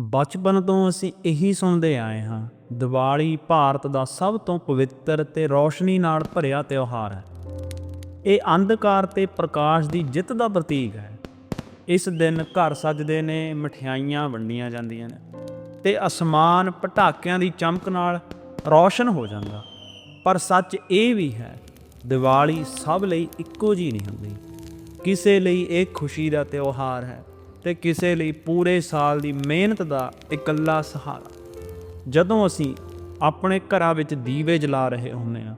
ਬਚਪਨ ਤੋਂ ਅਸੀਂ ਇਹੀ ਸੁਣਦੇ ਆਏ ਹਾਂ, ਦੀਵਾਲੀ ਭਾਰਤ ਦਾ ਸਭ ਤੋਂ ਪਵਿੱਤਰ ਤੇ ਰੌਸ਼ਨੀ ਨਾਲ ਭਰਿਆ ਤਿਉਹਾਰ ਹੈ। ਇਹ ਅੰਧਕਾਰ ਤੇ ਪ੍ਰਕਾਸ਼ ਦੀ ਜਿੱਤ ਦਾ ਪ੍ਰਤੀਕ ਹੈ। ਇਸ ਦਿਨ ਘਰ ਸਜਦੇ ਨੇ, ਮਠਿਆਈਆਂ ਵੰਡੀਆਂ ਜਾਂਦੀਆਂ ਨੇ ਤੇ ਅਸਮਾਨ ਪਟਾਕਿਆਂ ਦੀ ਚਮਕ ਨਾਲ ਰੌਸ਼ਨ ਹੋ ਜਾਂਦਾ। ਪਰ ਸੱਚ ਇਹ ਵੀ ਹੈ, ਦੀਵਾਲੀ ਸਭ ਲਈ ਇੱਕੋ ਜਿਹੀ ਨਹੀਂ ਹੁੰਦੀ। ਕਿਸੇ ਲਈ ਇਹ ਖੁਸ਼ੀ ਦਾ ਤਿਉਹਾਰ ਹੈ। ਤੇ ਕਿਸੇ ਲਈ ਪੂਰੇ ਸਾਲ ਦੀ ਮਿਹਨਤ ਦਾ ਇਕੱਲਾ ਸਹਾਰਾ। ਜਦੋਂ ਅਸੀਂ ਆਪਣੇ ਘਰਾਂ ਵਿੱਚ ਦੀਵੇ ਜਲਾ ਰਹੇ ਹੁੰਦੇ ਹਾਂ,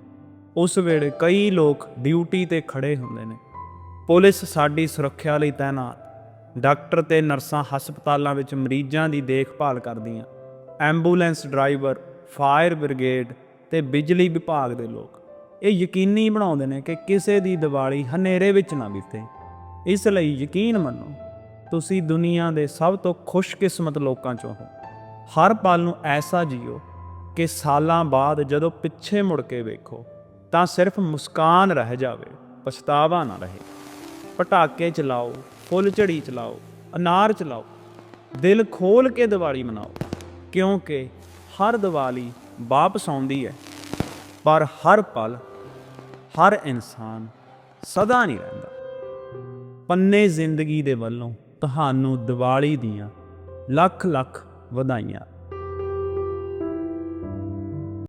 ਉਸ ਵੇਲੇ ਕਈ ਲੋਕ ਡਿਊਟੀ ਤੇ ਖੜੇ ਹੁੰਦੇ ਨੇ। ਪੁਲਿਸ ਸਾਡੀ ਸੁਰੱਖਿਆ ਲਈ ਤਾਇਨਾਤ ਡਾਕਟਰ ਤੇ ਨਰਸਾਂ ਹਸਪਤਾਲਾਂ ਵਿੱਚ ਮਰੀਜ਼ਾਂ ਦੀ ਦੇਖਭਾਲ ਕਰਦੀਆਂ, ਐਂਬੂਲੈਂਸ ਡਰਾਈਵਰ, ਫਾਇਰ ਬ੍ਰਿਗੇਡ ਤੇ ਬਿਜਲੀ ਵਿਭਾਗ ਦੇ ਲੋਕ। ਇਹ ਯਕੀਨੀ ਬਣਾਉਂਦੇ ਨੇ ਕਿ ਕਿਸੇ ਦੀ ਦੀਵਾਲੀ ਹਨੇਰੇ ਵਿੱਚ ਨਾ ਬੀਤੇ। ਇਸ ਲਈ ਯਕੀਨ ਮੰਨੋ ਤੁਸੀਂ ਦੁਨੀਆ ਦੇ ਸਭ ਤੋਂ ਖੁਸ਼ਕਿਸਮਤ ਲੋਕਾਂ ਚੋਂ ਹੋ। ਹਰ ਪਲ ਨੂੰ ਐਸਾ ਜੀਓ ਕਿ ਸਾਲਾਂ ਬਾਅਦ ਜਦੋਂ ਪਿੱਛੇ ਮੁੜ ਕੇ ਵੇਖੋ, ਤਾਂ ਸਿਰਫ ਮੁਸਕਾਨ ਰਹਿ ਜਾਵੇ, ਪਛਤਾਵਾ ਨਾ ਰਹੇ। ਪਟਾਕੇ ਚਲਾਓ, ਫੁੱਲ ਝੜੀ ਚਲਾਓ, ਅਨਾਰ ਚਲਾਓ, ਦਿਲ ਖੋਲ ਕੇ ਦੀਵਾਲੀ ਮਨਾਓ, ਕਿਉਂਕਿ ਹਰ ਦੀਵਾਲੀ ਵਾਪਸ ਆਉਂਦੀ ਹੈ। ਪਰ ਹਰ ਪਲ, ਹਰ ਇਨਸਾਨ ਸਦਾ ਨਹੀਂ ਰਹਿੰਦਾ। ਪੰਨੇ ਜ਼ਿੰਦਗੀ ਦੇ ਵੱਲੋਂ ਤੁਹਾਨੂੰ ਦੀਵਾਲੀ ਦੀਆਂ ਲੱਖ ਲੱਖ ਵਧਾਈਆਂ।